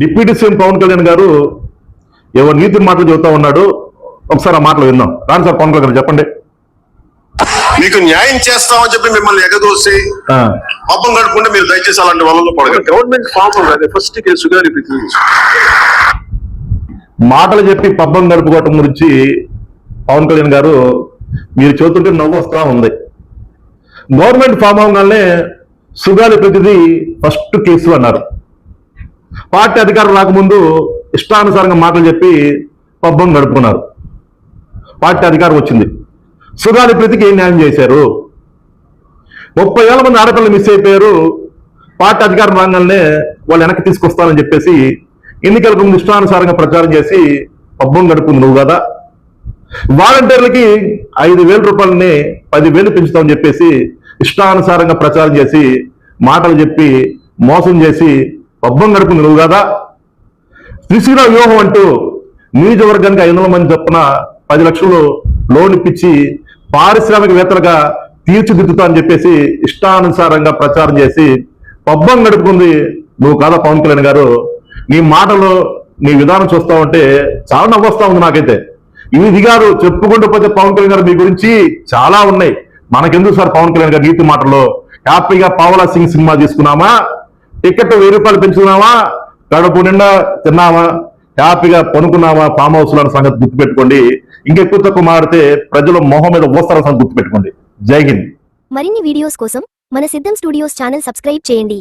Deputy CM Pawan Kalyan గారు ఎవరు నీతి మాటలు చెబుతా ఉన్నాడు ఒకసారి ఆ మాటలు విందాం. రాను సార్ పవన్ కళ్యాణ్ గారు చెప్పండి. మీకు న్యాయం చేస్తామని చెప్పి మిమ్మల్ని ఎగదోసి పాపం గడుపుకుంటే మీరు దయచేసి అలాంటి వాళ్ళలో పడగండి గవర్నమెంట్ ఫామ్ ఉన్నది ఫస్ట్ కేసుగా రిపీట్ మాటలు చెప్పి పబ్బం గడుపుకోవటం గురించి పవన్ కళ్యాణ్ గారు మీరు చెబుతుంటే నవ్వు వస్తా ఉంది. గవర్నమెంట్ ఫామ్ అవగానే సుగాలి ప్రతిదీ ఫస్ట్ కేసు అన్నారు. పార్టీ అధికారం రాకముందు ఇష్టానుసారంగా మాటలు చెప్పి పబ్బం గడుపుకున్నారు. పార్టీ అధికారం వచ్చింది. సుగాలి ప్రతికి ఏం న్యాయం చేశారు? ముప్పై వేల మంది ఆడపిల్లలు మిస్ అయిపోయారు. పార్టీ అధికారం రాగానే వాళ్ళు వెనక్కి తీసుకొస్తానని చెప్పేసి ఎన్నికలకు ముందు ఇష్టానుసారంగా ప్రచారం చేసి పబ్బం గడుపుకుంది నువ్వు కదా? వాలంటీర్లకి ఐదు వేల రూపాయలని పదివేలు పెంచుతామని చెప్పేసి ఇష్టానుసారంగా ప్రచారం చేసి మాటలు చెప్పి మోసం చేసి పబ్బం గడుపుంది నువ్వు కదా? త్రిశిర వ్యూహం అంటూ నియోజకవర్గానికి ఐదు వందల మంది చొప్పున పది లక్షలు లోన్ ఇప్పించి పారిశ్రామికవేత్తలుగా తీర్చిదిద్దుతా అని చెప్పేసి ఇష్టానుసారంగా ప్రచారం చేసి పబ్బం గడుపుకుంది నువ్వు కాదా పవన్ కళ్యాణ్ గారు? నీ మాటలు నీ విధానం చూస్తా ఉంటే చాలా నవ్వొస్తా ఉంది నాకైతే. ఇది గారు చెప్పుకుంటూ పోతే పవన్ కళ్యాణ్ గారు మీ గురించి చాలా ఉన్నాయి. మనకెందుకు సార్ పవన్ కళ్యాణ్ గారు నీతి మాటలు? హ్యాపీగా పావలా సింగ్ సినిమా తీసుకున్నామా? టికెట్ వెయ్యి రూపాయలు పెంచుకున్నావా? కడుపు నిండా తిన్నావా? హ్యాపీగా పనుకున్నావా? ఫామ్ హౌస్లో సంగతి గుర్తుపెట్టుకోండి. ఇంకెక్కువ తక్కువ మాడితే ప్రజలు మొహం మీద ఓస్తారన్న సంగతి గుర్తుపెట్టుకోండి. జై హింద్. మరిన్ని వీడియోస్ కోసం మన సిద్ధం స్టూడియోస్ ఛానల్ సబ్స్క్రైబ్ చేయండి.